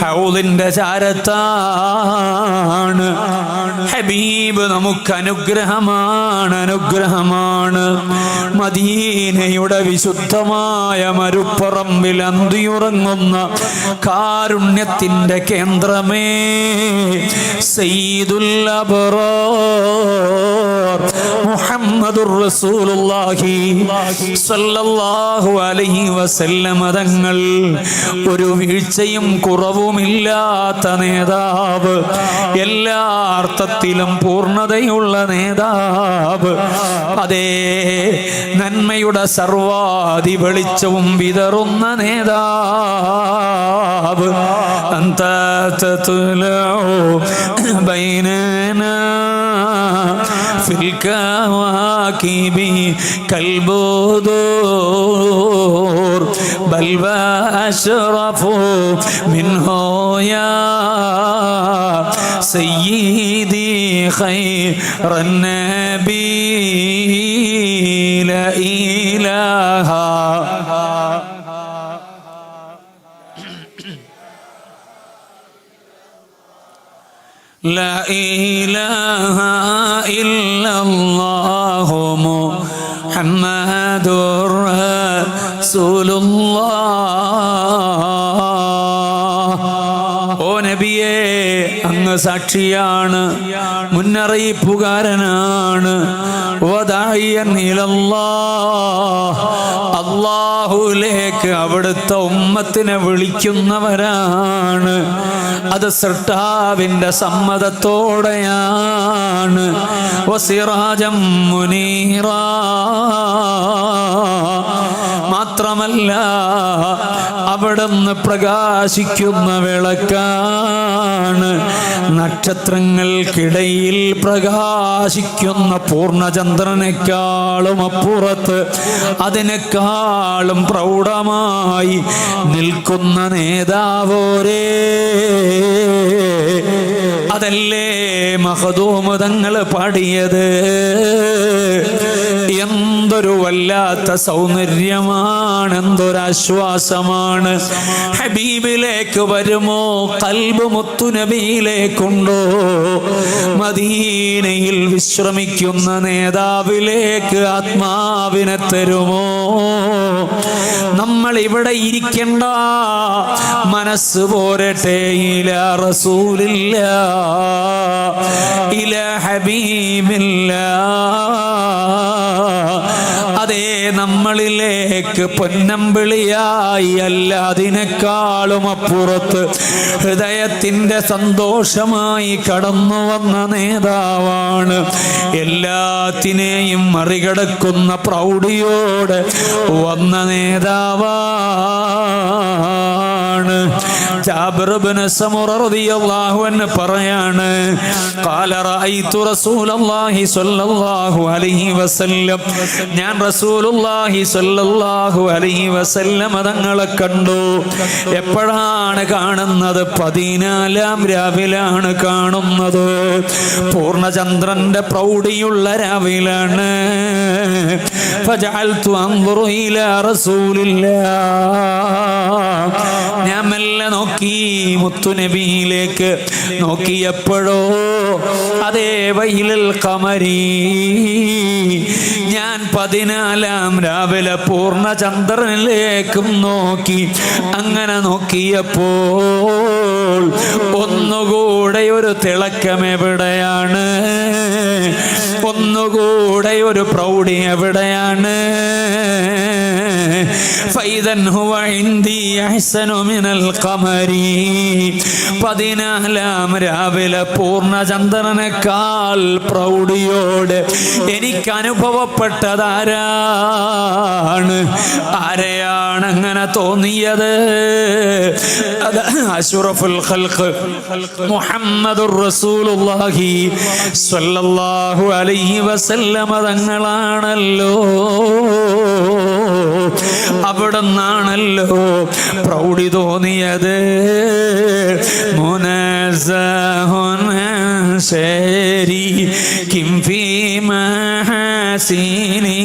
ഹൗലിന്റെ ചാരത്താണ്. ഹബീബ് നമുക്ക് അനുഗ്രഹമാണ്. അനുഗ്രഹമാണ് മദീനയുടെ വിശുദ്ധമായ മരുപ്പറമ്പിൽ അന്തിയുറങ്ങുന്ന കാരുണ്യത്തിന്റെ കേന്ദ്രമേ അബ്റാർ. മുഹമ്മദുർ റസൂലുള്ളാഹി അലൈഹി തങ്ങൾ ഒരു വീഴ്ചയും കുറവുമില്ലാത്ത നേതാവ് എല്ലാ അർത്ഥത്തിലും പൂർണതയുള്ള നേതാവ് അതേ നന്മയുടെ സർവാധി വെളിച്ചവും വിതറുന്ന നേതാവ്. അന്ത ബൈനനാ في الكواكب كالبدور بل وأشرف منه يا سيدي خير النبي. لا إله إلا الله محمد رسول الله ഓ നബിയേ അങ്ങ് സാക്ഷിയാണ് മുന്നറിയിപ്പുകാരനാണ് വദാഇയൻ ഇലല്ലാഹ്. അള്ളാഹുലേക്ക് അവിടുത്തെ ഉമ്മത്തിനെ വിളിക്കുന്നവരാണ് അത് സൃഷ്ടാവിന്റെ സമ്മതത്തോടെയാണ്. വസിറാജം മുനീറ. മാത്രമല്ല അവിടുന്ന് പ്രകാശിക്കുന്ന വിളക്കാണ്. നക്ഷത്രങ്ങൾക്കിടയിൽ പ്രകാശിക്കുന്ന പൂർണചന്ദ്രനേക്കാളും അപ്പുറത്ത് അതിനേക്കാളും പ്രൗഢമായി നിൽക്കുന്ന നേതാവോരേ. അതല്ലേ മഹദൂമ് തങ്ങൾ പാടിയത് എന്തൊരു വല്ലാത്ത സൗന്ദര്യമാണ് എന്തൊരാശ്വാസമാണ് ഹബീബിലേക്ക് വരുമോ കൽബ് മുത്തുനബിയിലേക്കുണ്ടോ മദീനയിൽ വിശ്രമിക്കുന്ന നേതാവിലേക്ക് ആത്മാവിനെ തരുമോ? നമ്മൾ ഇവിടെ ഇരിക്കണ്ട മനസ്സ് പോരട്ടെ ഇല റസൂലില്ല ഇല ഹബീബില്ല. അതേ നമ്മളിലേക്ക് പൊന്നമ്പിളിയായി അല്ല അതിനേക്കാളും അപ്പുറത്ത് ഹൃദയത്തിന്റെ സന്തോഷമായി കടന്നു വന്ന നേതാവാണ്. എല്ലാത്തിനെയും മറികടക്കുന്ന പ്രൗഢിയോടെ വന്ന നേതാവാണ്. ജാബിർ ഇബ്നു സമുറ റളിയല്ലാഹു അൻഹു പറയാണ് ഖാല റഅയ്തു റസൂലല്ലാഹി സ്വല്ലല്ലാഹു അലൈഹി വസല്ലം ഞാൻ റസൂലുള്ളാഹി സ്വല്ലല്ലാഹു അലൈഹി വസല്ലം തങ്ങളെ കണ്ടു എപ്പോഴാണ് കാണുന്നത് പതിനാലാം രാവിലാണ് കാണുന്നത് പൂർണ്ണചന്ദ്രന്റെ പ്രൗഢിയുള്ള രാവിലാണ് فجعلت انظر الى رسول الله ഞാൻ മെല്ലെ നോക്കി മുത്തുനബിയിലേക്ക് നോക്കിയപ്പോഴോ അതേ വൈലൽ കമരി. ഞാൻ പതിനാലാം രാവിലെ പൂർണ ചന്ദ്രനിലേക്കും നോക്കി. അങ്ങനെ നോക്കിയപ്പോൾ ഒന്നുകൂടെ ഒരു തിളക്കം എവിടെയാണ്? ഒന്നുകൂടെ ഒരു പ്രൗഢി എവിടെയാണ്? ഫൈദൻ ഹുവ ഇന്ദി അഹ്സനു മിനൽ ഖമരി. പതിനാലാം രാവിലെ പൂർണചന്ദ്രനേക്കാൾ പ്രൗഢിയോട് എനിക്ക് അനുഭവപ്പെട്ടതാരാണ് ആരെയാണ് അങ്ങനെ തോന്നിയത്? അത് അഷറഫുൽ സ്വല്ലല്ലാഹു അലൈഹി അവിടെ നിന്നാണല്ലോ പ്രൗഢി തോന്നിയത്? ശരി കിം മഹസിനി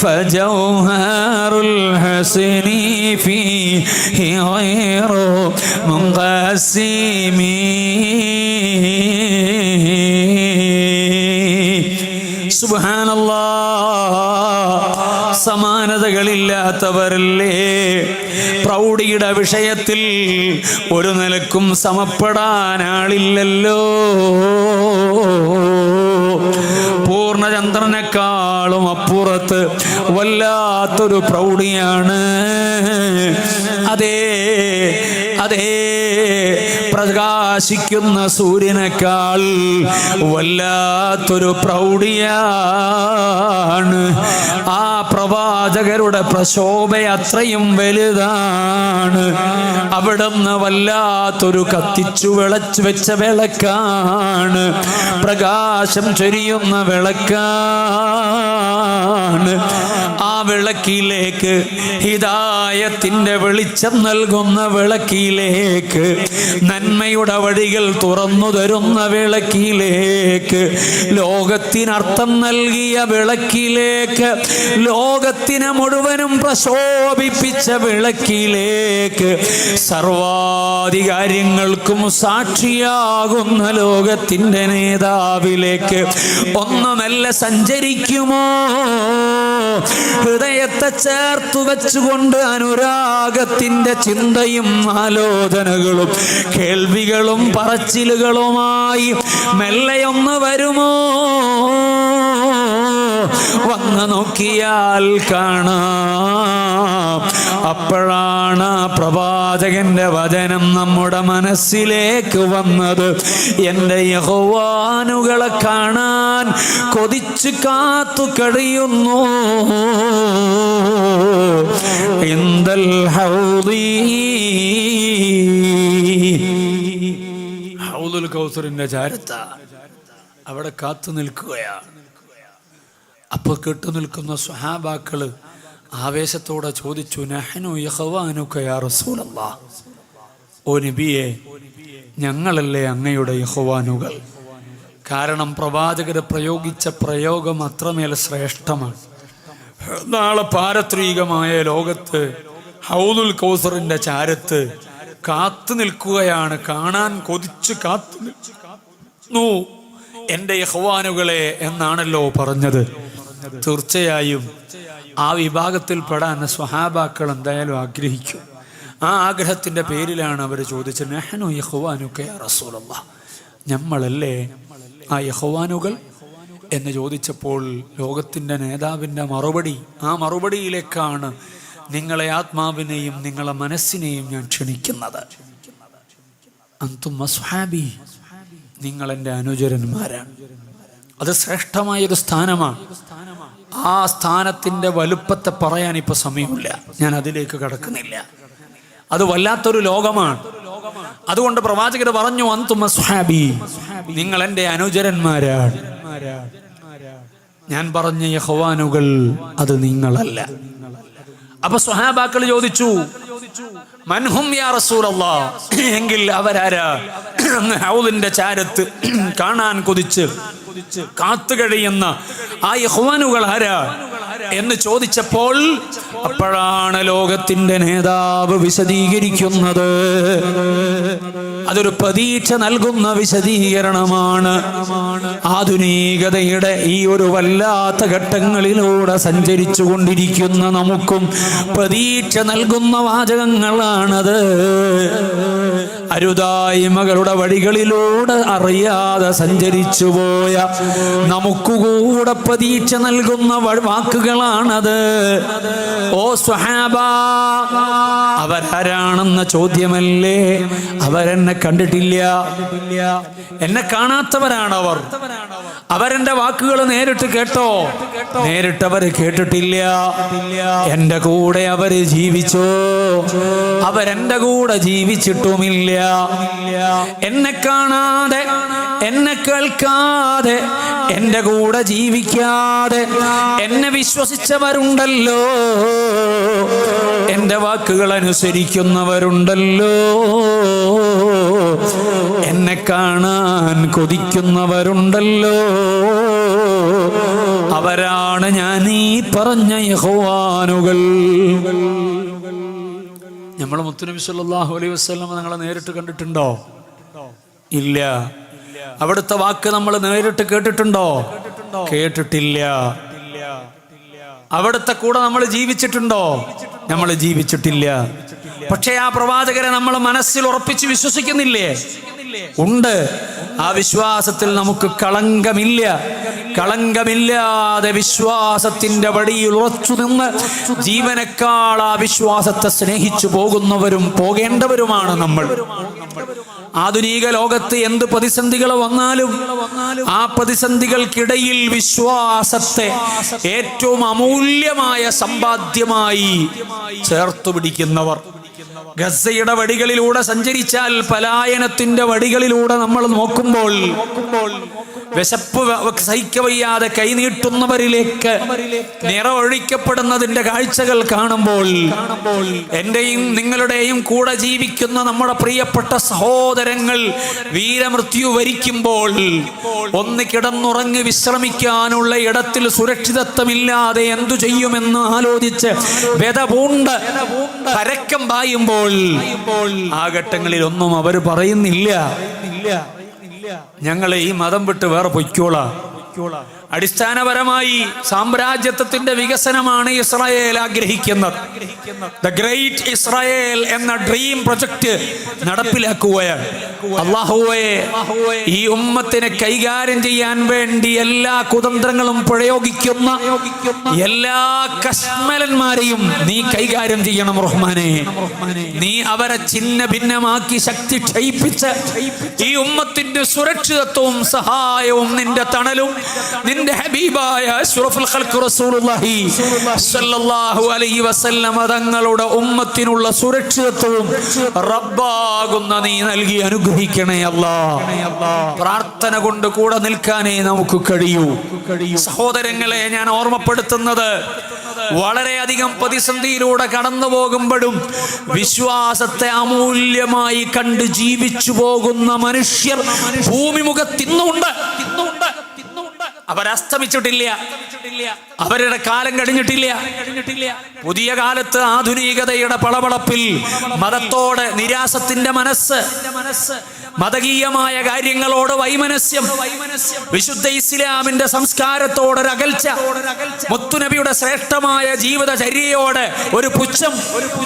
ഫജൗഹറുൽ ഹസിനി ഫി ഹൈറോ മുങ്കസിമീ സമാനതകളില്ലാത്തവരല്ലേ പ്രൗഢിയുടെ വിഷയത്തിൽ ഒരു നിലക്കും സമപ്പെടാൻ ആളില്ലല്ലോ. അപ്പുറത്ത് വല്ലാത്തൊരു പ്രൗഢിയാണ്. അതേ അതേ പ്രകാശിക്കുന്ന സൂര്യനേക്കാൾ വല്ലാത്തൊരു പ്രൗഢിയാണ്. ആ പ്രവാചകരുടെ പ്രശോഭ അത്രയും വലുതാണ്. അവിടുന്ന് വല്ലാത്തൊരു കത്തിച്ചു വിളച്ചു വെച്ച വിളക്കാണ്. പ്രകാശം ചൊരിയുന്ന വിളക്കാണ്. ആ വിളക്കിലേക്ക് ഹിതായത്തിന്റെ വെളിച്ചം നൽകുന്ന വിളക്കിലേക്ക് നന്മയുടെ വഴികൾ തുറന്നു തരുന്ന വിളക്കിലേക്ക് ലോകത്തിനർത്ഥം നൽകിയ വിളക്കിലേക്ക് ലോകത്തിനെ മുഴുവനും പ്രശോഭിപ്പിച്ച വിളക്കിലേക്ക് സർവാധികാര്യങ്ങൾക്കും സാക്ഷിയാകുന്ന ലോകത്തിന്റെ നേതാവിലേക്ക് ഒന്നുമല്ല സഞ്ചരിക്കുമോ? ഹൃദയത്തെ ചേർത്തു വെച്ചുകൊണ്ട് അനുരാഗത്തിന്റെ ചിന്തയും ആലോചനകളും കേൾവികളും പറച്ചിലുകളുമായി മെല്ലെയൊന്ന് വരുമോ? വന്ന് നോക്കിയാൽ കാണാം. അപ്പോഴാണ് പ്രവാചകന്റെ വചനം നമ്മുടെ മനസ്സിലേക്ക് വന്നത്. എന്റെ യഹോവാനുകളെ കാണാൻ കൊതിച്ചു കാത്തു കഴിയുന്നു. എന്തൽ ഹൗദുൽ കൗസറിന്റെ ചാരത്ത. അവിടെ കാത്തു നിൽക്കുകയാണ്. അപ്പൊ കെട്ടു നിൽക്കുന്ന സ്വഹാബാക്കൾ ആവേശത്തോടെ ചോദിച്ചു നഹനു യഹവാനുക്കയാ ഓ നബിയെ ഞങ്ങളല്ലേ അങ്ങയുടെ യഹവാനുകൾ കാരണം പ്രവാചകർ പ്രയോഗിച്ച പ്രയോഗം അത്രമേൽ ശ്രേഷ്ഠമാണ്. നാളെ പാരത്രികമായ ലോകത്ത് ഹൗദുൽ കൗസറിന്റെ ചാരത്ത് കാത്തു നിൽക്കുകയാണ്. കാണാൻ കൊതിച്ച് കാത്തു നിൽക്കുന്നു. എന്റെ യഹ്വാനുകളെ എന്നാണല്ലോ പറഞ്ഞത്. തീർച്ചയായും ആ വിഭാഗത്തിൽ പെടാൻ സ്വഹാബാക്കൾ എന്തായാലും ആഗ്രഹിക്കും. ആ ആഗ്രഹത്തിന്റെ പേരിലാണ് അവർ ചോദിച്ചത് നെഹനു യഹ്വാനുക്കെ റസൂലല്ല. നമ്മളല്ലേ ആ യഹ്വാനുകൾ എന്ന് ചോദിച്ചപ്പോൾ ലോകത്തിന്റെ നേതാവിന്റെ മറുപടി ആ മറുപടിയിലേക്കാണ് നിങ്ങളെ ആത്മാവിനെയും നിങ്ങളെ മനസ്സിനെയും ഞാൻ ക്ഷണിക്കുന്നത്. അന്തും അസ്ഹാബി നിങ്ങൾ അനുചരന്മാരാണ്. അത് ശ്രേഷ്ഠമായൊരു സ്ഥാനമാണ്. ആ സ്ഥാനത്തിന്റെ വലുപ്പത്തെ പറയാൻ ഇപ്പൊ സമയമില്ല. ഞാൻ അതിലേക്ക് കടക്കുന്നില്ല. അത് വല്ലാത്തൊരു ലോകമാണ്. അതുകൊണ്ട് പ്രവാചകർ പറഞ്ഞു അന്തുമസ്ഹാബി നിങ്ങൾ എന്റെ അനുചരന്മാരാണ്. ഞാൻ പറഞ്ഞ യഹ്വാനുകൾ അത് നിങ്ങളല്ല. അപ്പൊ സ്വഹാബാക്കൾ ചോദിച്ചു മൻഹും യാ എങ്കിൽ അവരാരാ? അങ്ങ് ചാരത്ത് കാണാൻ കൊതിച്ച് കാത്തു കഴിയുന്ന ആ യഹ്വാനുകൾ ആരാ? എന്ന് ചോദിച്ചപ്പോൾ അപ്പോഴാണ് ലോകത്തിന്റെ നേതാവ് വിശദീകരിക്കുന്നത്. അതൊരു പ്രതീക്ഷ നൽകുന്ന വിശദീകരണമാണ്. ആധുനികതയുടെ ഈ ഒരു വല്ലാത്ത ഘട്ടങ്ങളിലൂടെ സഞ്ചരിച്ചു കൊണ്ടിരിക്കുന്ന നമുക്കും പ്രതീക്ഷ നൽകുന്ന വാചകങ്ങളാണത്. അരുതായ്മകളുടെ വഴികളിലൂടെ അറിയാതെ സഞ്ചരിച്ചു പോയ നമുക്കുകൂടെ പ്രതീക്ഷ നൽകുന്ന വാക്കുകളാണത്. ഓ സ്വഹാബ അവരാരാണെന്ന ചോദ്യമല്ലേ? അവരെന്നെ കണ്ടിട്ടില്ല. എന്നെ കാണാത്തവരാണവർ. അവരെന്റെ വാക്കുകൾ നേരിട്ട് കേട്ടോ. നേരിട്ട് അവർ കേട്ടിട്ടില്ല. എന്റെ കൂടെ അവർ ജീവിച്ചോ? അവരെന്റെ കൂടെ ജീവിച്ചിട്ടുമില്ല. എന്നെ കാണാതെ എന്നെ കേൾക്കാതെ എന്റെ കൂടെ ജീവിക്കാതെ എന്നെ വിശ്വസിച്ചവരുണ്ടല്ലോ. എന്റെ വാക്കുകൾ അനുസരിക്കുന്നവരുണ്ടല്ലോ. എന്നെ കാണാൻ കൊതിക്കുന്നവരുണ്ടല്ലോ. അവരാണ് ഞാൻ ഈ പറഞ്ഞ യഹോവാനുകൾ. നമ്മൾ മുത്തുനബി സല്ലല്ലാഹു അലൈഹി വസല്ലം നിങ്ങളെ നേരിട്ട് കണ്ടിട്ടുണ്ടോ? ഇല്ല. അവിടുത്തെ വാക്ക് നമ്മൾ നേരിട്ട് കേട്ടിട്ടുണ്ടോ? കേട്ടിട്ടില്ല. അവിടുത്തെ കൂടെ നമ്മൾ ജീവിച്ചിട്ടുണ്ടോ? നമ്മൾ ജീവിച്ചിട്ടില്ല. പക്ഷേ ആ പ്രവാചകരെ നമ്മൾ മനസ്സിൽ ഉറപ്പിച്ച് വിശ്വസിക്കുന്നില്ലേ? ഉണ്ട്. ആ വിശ്വാസത്തിൽ നമുക്ക് കളങ്കമില്ല. കളങ്കമില്ലാതെ വിശ്വാസത്തിന്റെ വടിയിൽ ഉറച്ചു നിന്ന് ജീവനേക്കാൾ ആ വിശ്വാസത്തെ സ്നേഹിച്ചു പോകുന്നവരും പോകേണ്ടവരുമാണ് നമ്മൾ. ആധുനിക ലോകത്ത് എന്ത് പ്രതിസന്ധികൾ വന്നാലും ആ പ്രതിസന്ധികൾക്കിടയിൽ വിശ്വാസത്തെ ഏറ്റവും അമൂല്യമായ സമ്പാദ്യമായി ചേർത്തു പിടിക്കുന്നവർ ഗസയുടെ വടികളിലൂടെ സഞ്ചരിച്ചാൽ പലായനത്തിന്റെ വടികളിലൂടെ നമ്മൾ നോക്കുമ്പോൾ വിശപ്പ് സഹിക്ക സഹിക്കവയ്യാതെ കൈനീട്ടുന്നവരിലേക്ക് നിറവൊഴിക്കപ്പെടുന്നതിന്റെ കാഴ്ചകൾ കാണുമ്പോൾ എന്റെയും നിങ്ങളുടെയും കൂടെ ജീവിക്കുന്ന നമ്മുടെ പ്രിയപ്പെട്ട സഹോദരങ്ങൾ വീരമൃത്യു വരിക്കുമ്പോൾ ഒന്ന് കിടന്നുറങ്ങി വിശ്രമിക്കാനുള്ള ഇടത്തിൽ സുരക്ഷിതത്വമില്ലാതെ എന്തു ചെയ്യുമെന്ന് ആലോചിച്ച് വെതപൂണ്ട് കരക്കം പായുമ്പോൾ ആ ഘട്ടങ്ങളിൽ ഒന്നും അവർ പറയുന്നില്ല. ഞങ്ങൾ ഈ മതം വിട്ട് വേറെ പൊയ്ക്കോളാം. അടിസ്ഥാനപരമായി സാമ്രാജ്യത്വത്തിന്റെ വികസനമാണ് ഇസ്രായേൽ ആഗ്രഹിക്കുന്നത്. ദ ഗ്രേറ്റ് ഇസ്രായേൽ എന്ന ഡ്രീം പ്രൊജക്ട് നടപ്പിലാക്കുകയാണ്. അള്ളാഹുവേ ഈ ഉമ്മത്തിനെ കൈകാര്യം ചെയ്യാൻ വേണ്ടി എല്ലാ കുതന്ത്രങ്ങളും പ്രയോഗിക്കുന്ന എല്ലാ കശ്മലന്മാരെയും നീ കൈകാര്യം ചെയ്യണം റഹ്മാനെ. നീ അവരെ ചിഹ്ന ഭിന്നമാക്കി ശക്തി ക്ഷയിപ്പിച്ച് ഈ ഉമ്മത്തിന്റെ സുരക്ഷിതത്വവും സഹായവും നിന്റെ തണലും നിന്റെ ഹബീബായ അഷ്റഫുൽ ഖൽഖ് റസൂലുള്ളാഹി സ്വല്ലല്ലാഹു അലൈഹി വസല്ലം തങ്ങളുടെ ഉമ്മത്തിനുള്ള സുരക്ഷിതത്വവും റബ്ബാകുന്ന നീ നൽകി അനുഗ്രഹിക്കണേ അല്ലാ. പ്രാർത്ഥന കൊണ്ട് കൂടെ നിൽക്കാനേ നമുക്ക് കഴിയൂ. സഹോദരങ്ങളെ ഞാൻ ഓർമ്മപ്പെടുത്തുന്നത് വളരെയധികം പ്രതിസന്ധിയിലൂടെ കടന്നു പോകുമ്പോഴും വിശ്വാസത്തെ അമൂല്യമായി കണ്ട് ജീവിച്ചു പോകുന്ന മനുഷ്യർ ഭൂമിമുഖത്തിന്നുണ്ട് ഇന്നുണ്ട് അവരസ്തമിച്ചിട്ടില്ല അവരുടെ കാലം കഴിഞ്ഞിട്ടില്ല. പുതിയ കാലത്ത് ആധുനികതയുടെ പളവളപ്പിൽ മതത്തോട് നിരാസത്തിന്റെ മനസ്സ്. മതകീയമായ കാര്യങ്ങളോട് വൈമനസ്യം. വിശുദ്ധ ഇസ്ലാമിന്റെ സംസ്കാരത്തോട് അകൽച്ച മുത്തുനബിയുടെ ശ്രേഷ്ഠമായ ജീവിതചര്യയോട് ഒരു പുച്ഛം.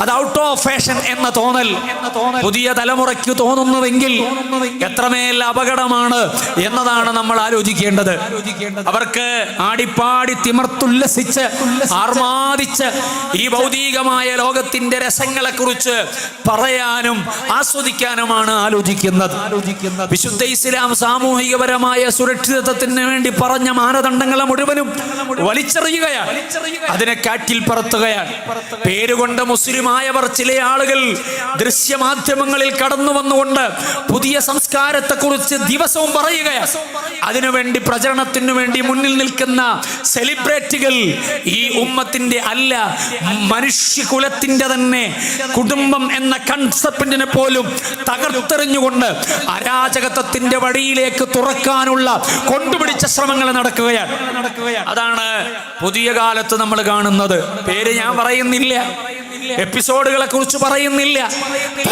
അത് ഔട്ട് ഓഫ് ഫാഷൻ എന്ന തോന്നൽ. പുതിയ തലമുറയ്ക്ക് തോന്നുന്നുവെങ്കിൽ എത്രമേൽ അപകടമാണ് എന്നതാണ് നമ്മൾ ആലോചിക്കേണ്ടത്. അവർക്ക് ആടിപ്പാടി തിമർത്തുല്ലസിച്ച് ആർമാദിച്ച് ഈ ഭൗതികമായ ലോകത്തിന്റെ രസങ്ങളെ കുറിച്ച് പറയാനും ആസ്വദിക്കാനുമാണ് ആലോചിക്കുന്നത്. വിശുദ്ധ ഇസ്ലാം സാമൂഹികപരമായ സുരക്ഷിതത്വത്തിന് വേണ്ടി പറഞ്ഞ മാനദണ്ഡങ്ങളെ മുഴുവനും വലിച്ചെറിയുകയാണ്. അതിനെ കാറ്റിൽ പറത്തുകയാണ്. പേരുകൊണ്ട് മുസ്ലിമായവർ ചില ആളുകൾ ദൃശ്യമാധ്യമങ്ങളിൽ കടന്നു വന്നുകൊണ്ട് പുതിയ സംസ്കാരത്തെ കുറിച്ച് ദിവസവും പറയുകയാണ്. അതിനുവേണ്ടി പ്രചരണത്തിനു വേണ്ടി മുന്നിൽ നിൽക്കുന്ന സെലിബ്രിറ്റികൾ ഈ ഉമ്മത്തിന്റെ അല്ല മനുഷ്യകുലത്തിന്റെ തന്നെ കുടുംബം എന്ന കൺസെപ്റ്റിനെ പോലും തകർത്തെറിഞ്ഞുകൊണ്ട് അരാജകത്വത്തിന്റെ വഴിയിലേക്ക് തുറക്കാനുള്ള കൊണ്ടുപിടിച്ച ശ്രമങ്ങൾ നടക്കുകയാണ്. അതാണ് പുതിയ കാലത്ത് നമ്മൾ കാണുന്നത്. പേര് ഞാൻ പറയുന്നില്ല. എപ്പിസോഡുകളെ കുറിച്ച് പറയുന്നില്ല.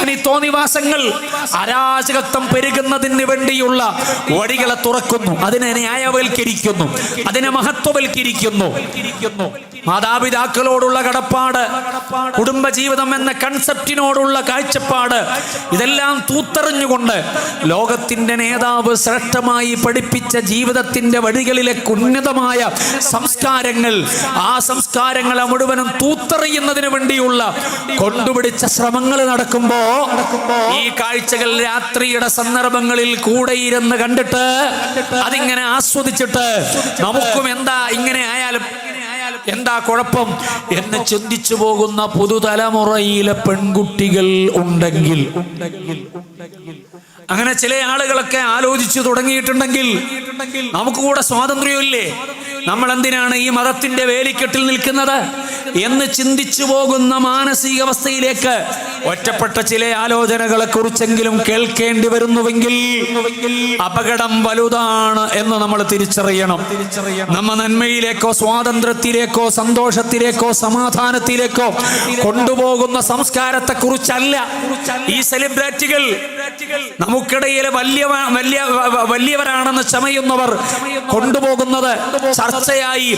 തനി തോന്നിവാസങ്ങൾ അരാജകത്വം പെരുകുന്നതിന് വേണ്ടിയുള്ള വഴികളെ തുറക്കുന്നു. അതിനെ ന്യായവൽക്കരിക്കുന്നു. അതിനെ മഹത്വവൽക്കരിക്കുന്നു. മാതാപിതാക്കളോടുള്ള കടപ്പാട് കുടുംബജീവിതം എന്ന കൺസെപ്റ്റിനോടുള്ള കാഴ്ചപ്പാട് ഇതെല്ലാം തൂത്തെറിഞ്ഞുകൊണ്ട് ലോകത്തിന്റെ നേതാവ് ശ്രേഷ്ഠമായി പഠിപ്പിച്ച ജീവിതത്തിന്റെ വഴികളിലെ ഉന്നതമായ സംസ്കാരങ്ങൾ ആ സംസ്കാരങ്ങളെ മുഴുവനും തൂത്തെറിയുന്നതിന് വേണ്ടിയുള്ള കൊണ്ടുപിടിച്ച ശ്രമങ്ങൾ നടക്കുമ്പോൾ ഈ കാഴ്ചകൾ രാത്രിയുടെ സന്ദർഭങ്ങളിൽ കൂടെ ഇരുന്ന് കണ്ടിട്ട് അതിങ്ങനെ ആസ്വദിച്ചിട്ട് നമുക്കും എന്താ ഇങ്ങനെ ആയാലും എന്താ കുഴപ്പം? എന്ന് ചിന്തിച്ചു പോകുന്ന പുതുതലമുറയിലെ പെൺകുട്ടികൾ ഉണ്ടെങ്കിൽ. അങ്ങനെ ചില ആളുകളൊക്കെ ആലോചിച്ചു തുടങ്ങിയിട്ടുണ്ടെങ്കിൽ നമുക്ക് കൂടെ സ്വാതന്ത്ര്യമില്ലേ? നമ്മൾ എന്തിനാണ് ഈ മതത്തിന്റെ വേലിക്കെട്ടിൽ നിൽക്കുന്നത്? എന്ന് ചിന്തിച്ചു പോകുന്ന മാനസികാവസ്ഥയിലേക്ക് ഒറ്റപ്പെട്ട ചില ആലോചനകളെ കുറിച്ചെങ്കിലും കേൾക്കേണ്ടി വരുന്നുവെങ്കിൽ അപകടം വലുതാണ് എന്ന് നമ്മൾ തിരിച്ചറിയണം. നമ്മ നന്മയിലേക്കോ സ്വാതന്ത്ര്യത്തിലേക്കോ സന്തോഷത്തിലേക്കോ സമാധാനത്തിലേക്കോ കൊണ്ടുപോകുന്ന സംസ്കാരത്തെ കുറിച്ചല്ല ഈ സെലിബ്രിറ്റികൾ നമുക്കിടയിലെ വലിയ വലിയ വലിയവരാണെന്ന് ചമയുന്നവർ കൊണ്ടുപോകുന്നത് ചർച്ചയായി.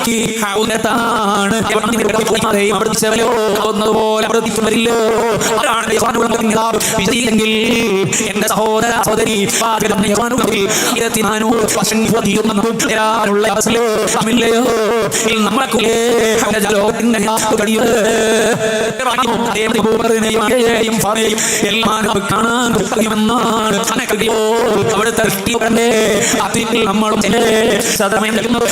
എന്റെ എല്ലാം കാണാൻ കഴിയുമെന്നാണ് അവിടുത്തെ നമ്മളും സദമയം നൽകുന്നത്